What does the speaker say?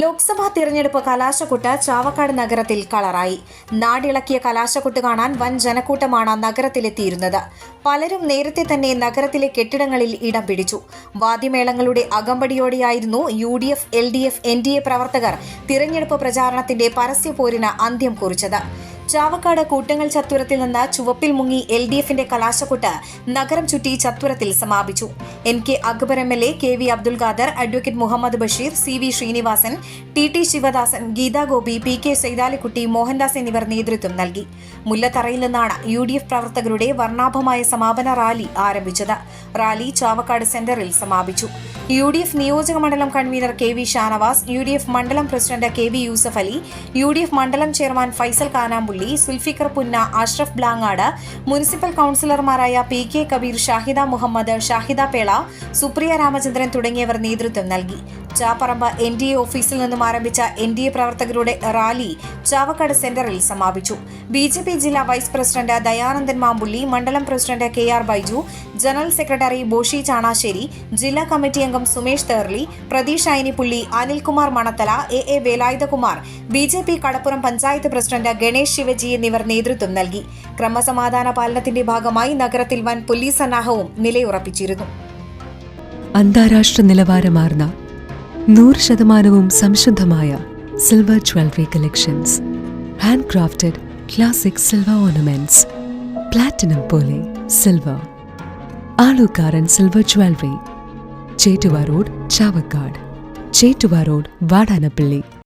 Lok Sabha തിരഞ്ഞെടുപ്പ് കലാശക്കൊട്ട് ചാവക്കാട് നഗരത്തിൽ കളറായി. നാടിളക്കിയ കലാശക്കൊട്ട് കാണാൻ വൻ ജനക്കൂട്ടമാണ് നഗരത്തിലെത്തിയിരുന്നത്. പലരും നേരത്തെ തന്നെ നഗരത്തിലെ കെട്ടിടങ്ങളിൽ ഇടം പിടിച്ചു. വാദ്യമേളങ്ങളുടെ അകമ്പടിയോടെയായിരുന്നു U D F L D F N D A പ്രവർത്തകർ തിരഞ്ഞെടുപ്പ് പ്രചാരണത്തിന്റെ പരസ്യപോരിന് അന്ത്യം കുറിച്ചത്. ചാവക്കാട് കൂട്ടങ്ങൾ ചത്തുരത്തിൽ നിന്ന് ചുവപ്പിൽ മുങ്ങി എൽ ഡി എഫിന്റെ കലാശക്കൊട്ട് നഗരം ചുറ്റി ചത്തുരത്തിൽ സമാപിച്ചു. N K Akbar M L A K V Abdul Khadar advocate Muhammad Basheer C V Sreenivasan T T Sivadasan Geetha Gopi P K Saithalikutty Mohandas എന്നിവർ നേതൃത്വം നൽകി. മുല്ലത്തറയിൽ നിന്നാണ് യു ഡി എഫ് പ്രവർത്തകരുടെ വർണാഭമായ സമാപന റാലി ആരംഭിച്ചത്. റാലി ചാവക്കാട് സെന്ററിൽ സമാപിച്ചു. യു ഡി എഫ് നിയോജക മണ്ഡലം convenor K V Shanavas U D F മണ്ഡലം president K V Yusuf Ali U D F മണ്ഡലം ചെയർമാൻ ഫൈസൽ കാനാമ്പുള്ളി സുൽഫിക്കർ പുന്ന അഷ്റഫ് ബ്ലാങ്ങാട് മുനിസിപ്പൽ കൌൺസിലർമാരായ പി കെ കബീർ ഷാഹിദ മുഹമ്മദ് ഷാഹിദ പേള സുപ്രിയ രാമചന്ദ്രൻ തുടങ്ങിയവർ നേതൃത്വം നൽകി. ചാപ്പറമ്പ് എൻ ഡി എ ഓഫീസിൽ നിന്നും ആരംഭിച്ച എൻ ഡി എ പ്രവർത്തകരുടെ റാലി ചാവക്കാട് സെന്ററിൽ സമാപിച്ചു. ബി ജെ പി ജില്ലാ വൈസ് പ്രസിഡന്റ് ദയാനന്ദൻ മാമ്പുള്ളി മണ്ഡലം president K R Baiju general secretary Boshi Chanassery ജില്ലാ കമ്മിറ്റി അംഗം Sumesh Therly Pratheesh Ayanippully Anilkumar Manathala A A Velayudhakumar B J P Kadappuram panchayat president Ganesh Shivaji എന്നിവർ നേതൃത്വം നൽകി. ക്രമസമാധാന പാലനത്തിന്റെ ഭാഗമായി നഗരത്തിൽ വൻ പോലീസ് സന്നാഹവും നിലയുറപ്പിച്ചിരുന്നു. അന്താരാഷ്ട്ര നിലവാരമാർന്ന നൂറ് ശതമാനവും സംശുദ്ധമായ silver jewellery collections hand crafted classic silver ornaments platinum പോലെ silver Alookkaran silver jewellery Chettuva road Chavakkad. Chettuva road Vadanappally.